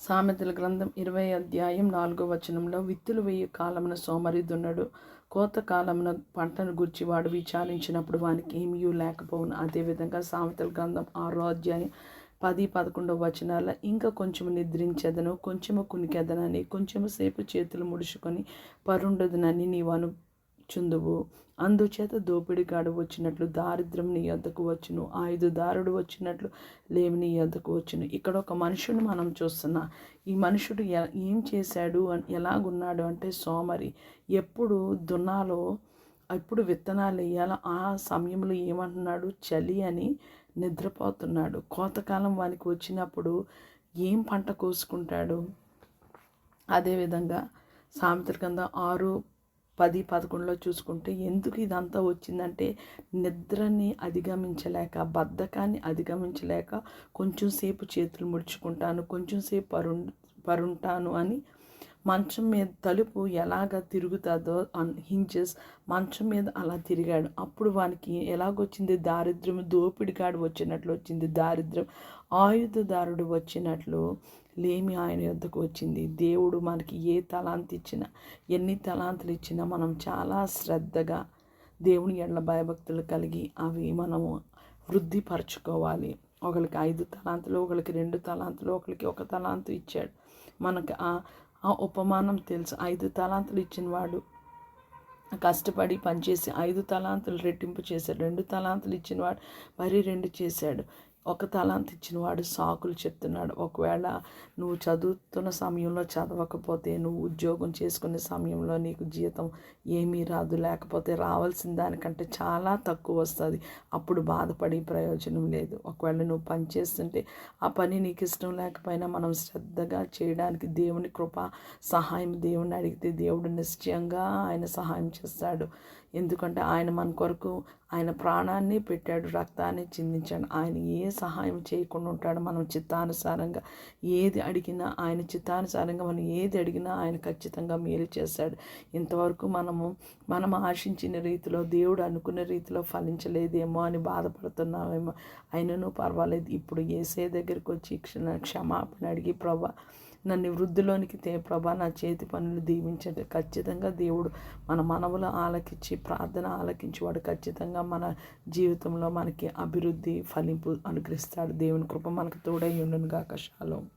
సామెతల గ్రంథం ఇరవై అధ్యాయం నాలుగో వచనంలో విత్తులు వేయ కాలమున సోమరి దున్నడు కోత కాలమున పంటను గుర్చి వాడు విచారించినప్పుడు వానికి ఏమీ లేకపోవును. అదేవిధంగా సామెతల గ్రంథం ఆరో అధ్యాయం పది పదకొండవ వచనాల ఇంకా కొంచెము నిద్రించదను కొంచెము కునికెదనని కొంచెము సేపు చేతులు ముడుచుకొని పరుండదునని నీవు చుందువు అందుచేత దోపిడిగాడు వచ్చినట్లు దారిద్రం నీ యొద్దకు వచ్చును. ఆయుధదారుడు వచ్చినట్లు లేమి నీ యొద్దకు వచ్చును. ఇక్కడ ఒక మనుషుని మనం చూస్తున్నా. ఈ మనుషుడు ఎ- ఏం చేశాడు ఎలాగున్నాడు అంటే సోమరి. ఎప్పుడు దున్నాలో ఎప్పుడు విత్తనాలు వేయాలో ఆ సమయంలో ఏమంటున్నాడు? చలి అని నిద్రపోతున్నాడు. కోతకాలం వానికి వచ్చినప్పుడు ఏం పంట కోసుకుంటాడు? అదేవిధంగా సామెతల కింద ఆరు పది పదకొండులో చూసుకుంటే ఎందుకు ఇదంతా వచ్చిందంటే నిద్రని అధిగమించలేక బద్ధకాన్ని అధిగమించలేక కొంచెం సేపు చేతులు ముడుచుకుంటాను కొంచెం సేపు పరు పరుంటాను అని మంచం మీద తలుపు ఎలాగ తిరుగుతుందో అన్ హించెస్ మంచం మీద అలా తిరిగాడు. అప్పుడు వానికి ఎలాగొచ్చింది? దారిద్ర్యం దోపిడిగాడు వచ్చినట్లు వచ్చింది. దారిద్ర్యం ఆయుధదారుడు వచ్చినట్లు లేమి ఆయన యొద్దకు వచ్చింది. దేవుడు మనకి ఏ తలాంతి ఇచ్చినా ఎన్ని తలాంతులు ఇచ్చినా మనం చాలా శ్రద్ధగా దేవుని ఎడ్ల భయభక్తులు కలిగి అవి మనము వృద్ధిపరచుకోవాలి. ఒకరికి ఐదు తలాంతులు ఒకరికి రెండు తలాంతులు ఒకరికి ఒక తలాంతు ఇచ్చాడు. మనకు ఆ ఆ ఉపమానం తెలుసు. ఐదు తలాంతులు ఇచ్చిన వాడు కష్టపడి పనిచేసి ఐదు తలాంతులు రెట్టింపు చేశాడు. రెండు తలాంతులు ఇచ్చినవాడు మరి రెండు చేశాడు. ఒక తలాంత్ ఇచ్చినవాడు సాకులు చెప్తున్నాడు. ఒకవేళ నువ్వు చదువుతున్న సమయంలో చదవకపోతే నువ్వు ఉద్యోగం చేసుకునే సమయంలో నీకు జీతం ఏమీ రాదు. లేకపోతే రావాల్సిన దానికంటే చాలా తక్కువ వస్తుంది. అప్పుడు బాధపడి ప్రయోజనం లేదు. ఒకవేళ నువ్వు పని చేస్తుంటే ఆ పని నీకు ఇష్టం లేకపోయినా మనం శ్రద్ధగా చేయడానికి దేవుని కృప సహాయం దేవుని అడిగితే దేవుడు నిశ్చయంగా ఆయన సహాయం చేస్తాడు. ఎందుకంటే ఆయన మన కొరకు ఆయన ప్రాణాన్ని పెట్టాడు రక్తాన్ని చిందించాడు. ఆయన ఏ సహాయం చేయకుండా ఉంటాడు మనం చిత్తానుసారంగా. ఏది అడిగినా ఆయన చిత్తానుసారంగా మనం ఏది అడిగినా ఆయన ఖచ్చితంగా మేలు చేశాడు ఇంతవరకు మనము మనం ఆశించిన రీతిలో దేవుడు అనుకున్న రీతిలో ఫలించలేదేమో అని బాధపడుతున్నామేమో అయినను పర్వాలేదు. ఇప్పుడు ఏసే దగ్గరికి వచ్చి క్షణ క్షమాపణ అడిగి ప్రభా నన్ను వృద్ధిలోనికి తే ప్రభా నా చేతి పనులు దీవించండి. ఖచ్చితంగా దేవుడు మన మనవులు ఆలకించి ప్రార్థన ఆలకించి వాడు ఖచ్చితంగా మన జీవితంలో మనకి అభివృద్ధి ఫలింపు అనుగ్రహిస్తాడు. దేవుని కృప మనకు తోడై ఉండును గాక శాలోం